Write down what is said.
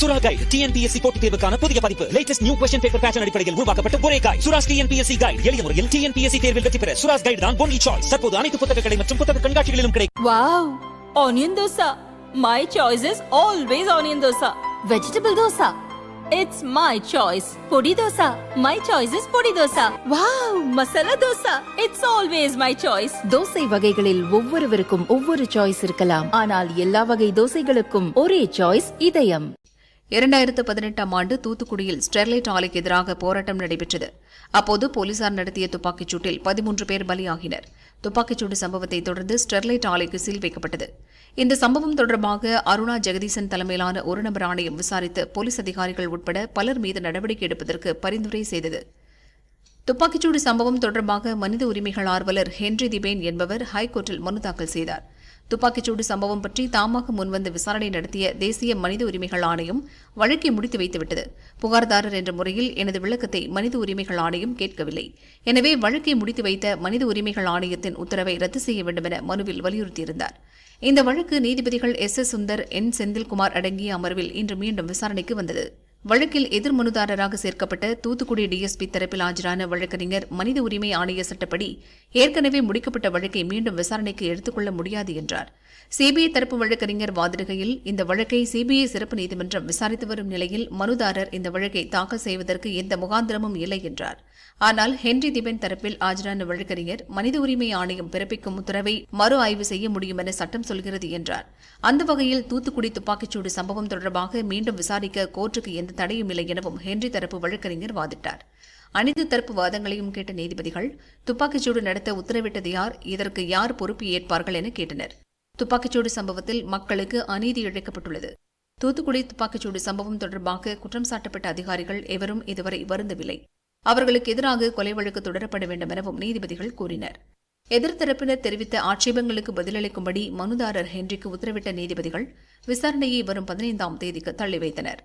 சுரா guide TNPSC போட்டித் தேர்வுக்கான புதிய பதிப்பு latest new question paper pattern அடிப்படையில் உருவாக்கப்பட்ட ஒரே கைடு சுராஸ் டிஎன்பிஎஸ்சி கைடு எளிய முறையில் டிஎன்பிஎஸ்சி தேர்வில் வெற்றி பெற சுராஸ் கைடு தான் ஒன்லி சாய்ஸ் தற்போது அனைத்து புத்தக கடை மற்றும் புத்தக கண்காட்சிகளிலும் கிடைக்கும் Wow! Onion dosa. My choice is always onion dosa. Vegetable dosa. It's my choice. Podi dosa. My choice is podi dosa. Wow! Masala dosa. It's always my choice. Dosa வகைகளில் ஒவ்வொருவருக்கும் ஒவ்வொரு சாய்ஸ் இருக்கலாம் ஆனால் எல்லா வகை தோசைகளுக்கும் ஒரே சாய்ஸ் இதயம் இரண்டாயிரத்து பதினெட்டாம் ஆண்டு தூத்துக்குடியில் ஸ்டெர்லைட் ஆலைக்கு எதிராக போராட்டம் நடைபெற்றது. அப்போது போலீசார் நடத்திய துப்பாக்கிச் சூட்டில் பதிமூன்று பேர் பலியாகினர். துப்பாக்கிச்சூடு சம்பவத்தை தொடர்ந்து ஸ்டெர்லைட் ஆலைக்கு சீல் வைக்கப்பட்டது. இந்த சம்பவம் தொடர்பாக அருணா ஜெகதீசன் தலைமையிலான ஒரு நபர் ஆணையம் விசாரித்து போலீஸ் அதிகாரிகள் உட்பட பலர் மீது நடவடிக்கை எடுப்பதற்கு பரிந்துரை செய்தது. துப்பாக்கிச்சூடு சம்பவம் தொடர்பாக மனித உரிமைகள் ஆர்வலர் ஹென்றி திபேன் என்பவர் ஹைகோர்ட்டில் மனு தாக்கல் செய்தார். துப்பாக்கிச்சூடு சம்பவம் பற்றி தாமாக முன்வந்து விசாரணை நடத்திய தேசிய மனித உரிமைகள் ஆணையம் வழக்கை முடித்து வைத்துவிட்டது. புகார்தாரர் என்ற முறையில் எனது விளக்கத்தை மனித உரிமைகள் ஆணையம் கேட்கவில்லை. எனவே வழக்கை முடித்து வைத்த மனித உரிமைகள் ஆணையத்தின் உத்தரவை ரத்து செய்ய வேண்டும் என மனுவில் வலியுறுத்தியிருந்தார். இந்த வழக்கு நீதிபதிகள் S S Sundar N Senthilkumar அடங்கிய அமர்வில் இன்று மீண்டும் விசாரணைக்கு வந்தது. வழக்கில் எதிர் மனுதாரராக சேர்க்கப்பட்ட தூத்துக்குடி டிஎஸ்பி தரப்பில் ஆஜரான வழக்கறிஞர் மனித உரிமை ஆணைய சட்டப்படி ஏற்கனவே முடிக்கப்பட்ட வழக்கை மீண்டும் விசாரணைக்கு எடுத்துக்கொள்ள முடியாது என்றார். சிபிஐ தரப்பு வழக்கறிஞர் வாதிடுகையில் இந்த வழக்கை சிபிஐ சிறப்பு நீதிமன்றம் விசாரித்து வரும் நிலையில் மனுதாரர் இந்த வழக்கை தாக்கல் செய்வதற்கு எந்த முகாந்திரமும் இல்லை என்றார். ஆனால் ஹென்றி திபென் தரப்பில் ஆஜரான வழக்கறிஞர் மனித உரிமை ஆணையம் பிறப்பிக்கும் உத்தரவை மறு ஆய்வு செய்ய முடியும் என சட்டம் சொல்கிறது என்றார். அந்த வகையில் தூத்துக்குடி துப்பாக்கிச்சூடு சம்பவம் தொடர்பாக மீண்டும் விசாரிக்க கோர்ட்டுக்கு எந்த எந்த தடையும் இல்லை எனவும் ஹென்றி தரப்பு வழக்கறிஞர் வாதிட்டார். அனைத்து தரப்பு வாதங்களையும் கேட்ட நீதிபதிகள் துப்பாக்கிச்சூடு நடத்த உத்தரவிட்டது யார் இதற்கு யார் பொறுப்பு ஏற்பார்கள் என கேட்டனர். துப்பாக்கிச்சூடு சம்பவத்தில் மக்களுக்கு அநீதி இழைக்கப்பட்டுள்ளது. தூத்துக்குடி துப்பாக்கிச்சூடு சம்பவம் தொடர்பாக குற்றம் சாட்டப்பட்ட அதிகாரிகள் எவரும் இதுவரை வருந்தவில்லை. அவர்களுக்கு எதிராக கொலை வழக்கு தொடரப்பட வேண்டும் எனவும் நீதிபதிகள் கூறினர். எதிர்த்தரப்பினர் தெரிவித்த ஆட்சேபங்களுக்கு பதிலளிக்கும்படி மனுதாரர் ஹென்றிக்கு உத்தரவிட்ட நீதிபதிகள் விசாரணையை வரும் பதினைந்தாம் தேதிக்கு தள்ளி வைத்தனர்.